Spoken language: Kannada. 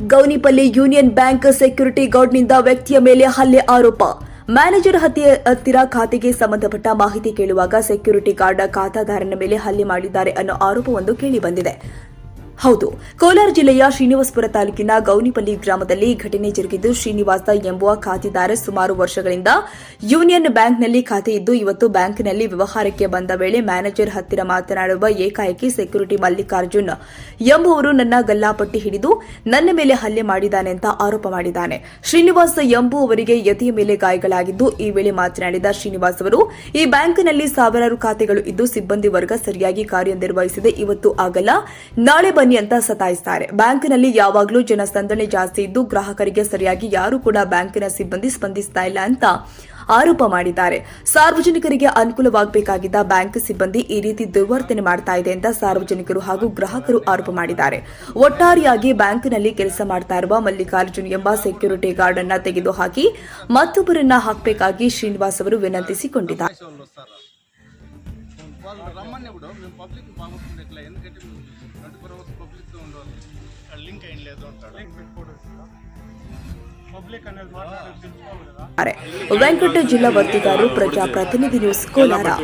ಗೌನಿಪಲ್ಲಿ ಯೂನಿಯನ್ ಬ್ಯಾಂಕ್ ಸೆಕ್ಯೂರಿಟಿ ಗಾರ್ಡ್ನಿಂದ ವ್ಯಕ್ತಿಯ ಮೇಲೆ ಹಲ್ಲೆ ಆರೋಪ. ಮ್ಯಾನೇಜರ್ ಹತ್ಯೆ, ಹತ್ತಿರ ಖಾತೆಗೆ ಸಂಬಂಧಪಟ್ಟ ಮಾಹಿತಿ ಕೇಳುವಾಗ ಸೆಕ್ಯೂರಿಟಿ ಗಾರ್ಡ್ ಖಾತಾದಾರನ ಮೇಲೆ ಹಲ್ಲೆ ಮಾಡಿದ್ದಾರೆ ಅನ್ನೋ ಆರೋಪವೊಂದು ಕೇಳಿಬಂದಿದೆ ಹೌದು, ಕೋಲಾರ ಜಿಲ್ಲೆಯ ಶ್ರೀನಿವಾಸಪುರ ತಾಲೂಕಿನ ಗೌನಿಪಲ್ಲಿ ಗ್ರಾಮದಲ್ಲಿ ಘಟನೆ ಜರುಗಿದ್ದು ಶ್ರೀನಿವಾಸ ಎಂಬುವ ಖಾತೆದಾರ ಸುಮಾರು ವರ್ಷಗಳಿಂದ ಯೂನಿಯನ್ ಬ್ಯಾಂಕ್ನಲ್ಲಿ ಖಾತೆ ಇದ್ದು ಇವತ್ತು ಬ್ಯಾಂಕ್ನಲ್ಲಿ ವ್ಯವಹಾರಕ್ಕೆ ಬಂದ ವೇಳೆ ಮ್ಯಾನೇಜರ್ ಹತ್ತಿರ ಮಾತನಾಡುವ ಏಕಾಏಕಿ ಸೆಕ್ಯೂರಿಟಿ ಮಲ್ಲಿಕಾರ್ಜುನ್ ಎಂಬುವರು ನನ್ನ ಗಲ್ಲಾಪಟ್ಟಿ ಹಿಡಿದು ನನ್ನ ಮೇಲೆ ಹಲ್ಲೆ ಮಾಡಿದ್ದಾನೆ ಅಂತ ಆರೋಪ ಮಾಡಿದ್ದಾನೆ. ಶ್ರೀನಿವಾಸ ಎಂಬುವವರಿಗೆ ಯತಿಯ ಮೇಲೆ ಗಾಯಗಳಾಗಿದ್ದು ಈ ವೇಳೆ ಮಾತನಾಡಿದ ಶ್ರೀನಿವಾಸ್ ಅವರು ಈ ಬ್ಯಾಂಕ್ನಲ್ಲಿ ಸಾವಿರಾರು ಖಾತೆಗಳು ಇದ್ದು ಸಿಬ್ಬಂದಿ ವರ್ಗ ಸರಿಯಾಗಿ ಕಾರ್ಯನಿರ್ವಹಿಸಿದೆ ಇವತ್ತು ಆಗಲ್ಲ, ನಾಳೆ ಬನ್ನಿ ಅಂತ ಸತಾಯಿಸ್ತಾರೆ ಬ್ಯಾಂಕ್ನಲ್ಲಿ ಯಾವಾಗಲೂ ಜನಸಂದಣಿ ಜಾಸ್ತಿ ಇದ್ದು ಗ್ರಾಹಕರಿಗೆ ಸರಿಯಾಗಿ ಯಾರು ಕೂಡ ಬ್ಯಾಂಕಿನ ಸಿಬ್ಬಂದಿ ಸ್ಪಂದಿಸ್ತಾ ಇಲ್ಲ ಅಂತ ಆರೋಪ ಮಾಡಿದ್ದಾರೆ ಸಾರ್ವಜನಿಕರಿಗೆ ಅನುಕೂಲವಾಗಬೇಕಾಗಿದ್ದ ಬ್ಯಾಂಕ್ ಸಿಬ್ಬಂದಿ ಈ ರೀತಿ ದುರ್ವರ್ತನೆ ಮಾಡ್ತಾ ಇದೆ ಅಂತ ಸಾರ್ವಜನಿಕರು ಹಾಗೂ ಗ್ರಾಹಕರು ಆರೋಪ ಮಾಡಿದ್ದಾರೆ ಒಟ್ಟಾರೆಯಾಗಿ ಬ್ಯಾಂಕ್ನಲ್ಲಿ ಕೆಲಸ ಮಾಡ್ತಾ ಇರುವ ಮಲ್ಲಿಕಾರ್ಜುನ್ ಎಂಬ ಸೆಕ್ಯೂರಿಟಿ ಗಾರ್ಡ್ ಅನ್ನ ತೆಗೆದುಹಾಕಿ ಮತ್ತೊಬ್ಬರನ್ನ ಹಾಕಬೇಕಾಗಿ ಶ್ರೀನಿವಾಸ್ ಅವರು ವಿನಂತಿಸಿಕೊಂಡಿದ್ದಾರೆ వాళ్ళు వస్తారా వాళ్ళు రమ్మని ఇప్పుడు మేము పబ్లిక్ బాగుంటుంది ఇట్లా ఎందుకంటే లింక్ అయిన లేదు అంటాడు. లింక్ పబ్లిక్ వెంకట జిల్లా వర్తి గారు ప్రజాప్రతినిధి న్యూస్ కోలారా?